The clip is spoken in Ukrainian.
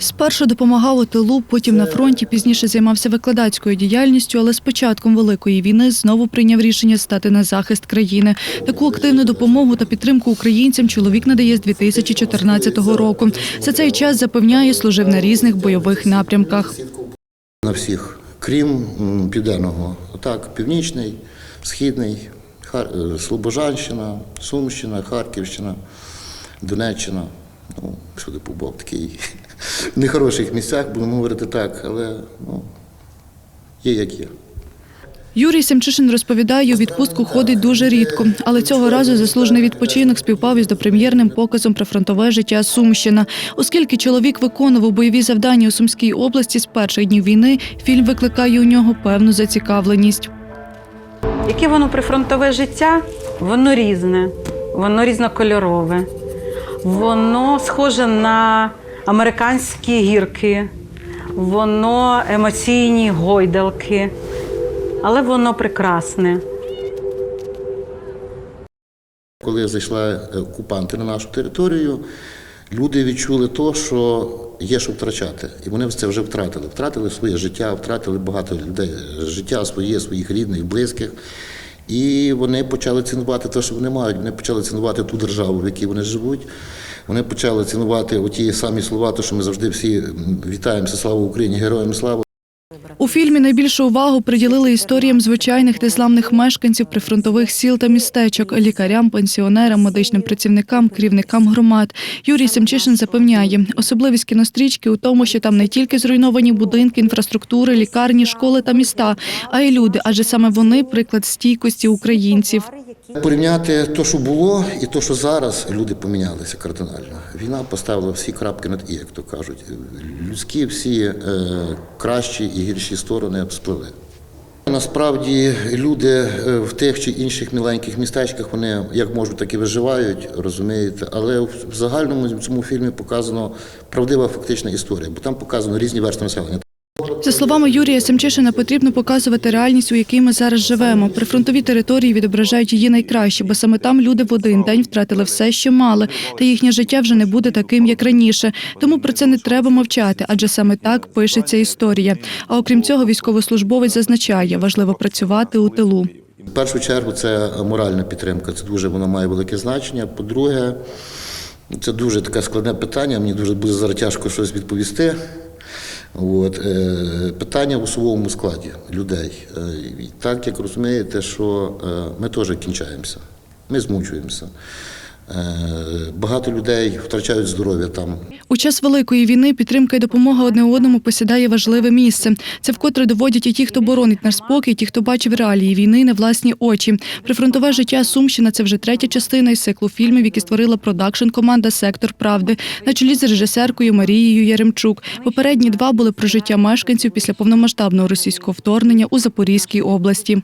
Спершу допомагав у тилу, потім на фронті, пізніше займався викладацькою діяльністю, але з початком Великої війни знову прийняв рішення стати на захист країни. Таку активну допомогу та підтримку українцям чоловік надає з 2014 року. За цей час запевняє, служив на різних бойових напрямках. На всіх, крім південного. Отак, північний, східний, Хар- е, Слобожанщина, Сумщина, Харківщина, Донеччина. Ну, всюди побував такий в нехороших місцях, будемо говорити так, але ну, є як є. Юрій Семчишин розповідає, у відпустку ходить дуже рідко, але цього разу заслужений відпочинок співпав із допрем'єрним показом про фронтове життя Сумщина. Оскільки чоловік виконував бойові завдання у Сумській області з перших днів війни, фільм викликає у нього певну зацікавленість. Яке воно прифронтове життя? Воно різне, воно різнокольорове, воно схоже на американські гірки, воно емоційні гойдалки, але воно прекрасне. Коли зайшли е, окупанти на нашу територію, люди відчули то, що є що втрачати. І вони це вже втратили. Втратили своє життя, втратили багато людей життя своє, своїх рідних, близьких. І вони почали цінувати те, що вони мають. Вони почали цінувати ту державу, в якій вони живуть. Вони почали цінувати оті самі слова, то що ми завжди всі вітаємося, слава Україні, героям слава. У фільмі найбільшу увагу приділили історіям звичайних незламних мешканців прифронтових сіл та містечок, лікарям, пенсіонерам, медичним працівникам, керівникам громад. Юрій Семчишин запевняє, особливість кінострічки у тому, що там не тільки зруйновані будинки, інфраструктури, лікарні, школи та міста, а й люди, адже саме вони приклад стійкості українців. Порівняти те, що було, і те, що зараз люди помінялися кардинально. Війна поставила всі крапки над і, як то кажуть. Людські всі е, кращі і гірші сторони сплили. Насправді люди е, в тих чи інших міленьких містечках вони як можуть, так і виживають, розумієте. Але в загальному цьому фільмі показано правдива фактична історія, бо там показано різні верстви населення. За словами Юрія Семчишина, потрібно показувати реальність, у якій ми зараз живемо. Прифронтові території відображають її найкраще, бо саме там люди в один день втратили все, що мали, та їхнє життя вже не буде таким, як раніше. Тому про це не треба мовчати, адже саме так пишеться історія. А окрім цього, військовослужбовець зазначає, важливо працювати у тилу. В першу чергу це моральна підтримка. Це дуже воно має велике значення. По-друге, це дуже таке складне питання. Мені дуже буде зараз тяжко щось відповісти. От, е, питання в особовому складі людей. Е, так як розумієте, що е, ми теж кінчаємося, ми змучуємося. Багато людей втрачають здоров'я там. У час великої війни підтримка і допомога одне одному посідає важливе місце. Це вкотре доводять і ті, хто боронить наш спокій, і ті, хто бачив реалії війни на власні очі. Прифронтове життя Сумщина це вже третя частина із циклу фільмів, які створила продакшн команда Сектор Правди на чолі з режисеркою Марією Яремчук. Попередні два були про життя мешканців після повномасштабного російського вторгнення у Запорізькій області.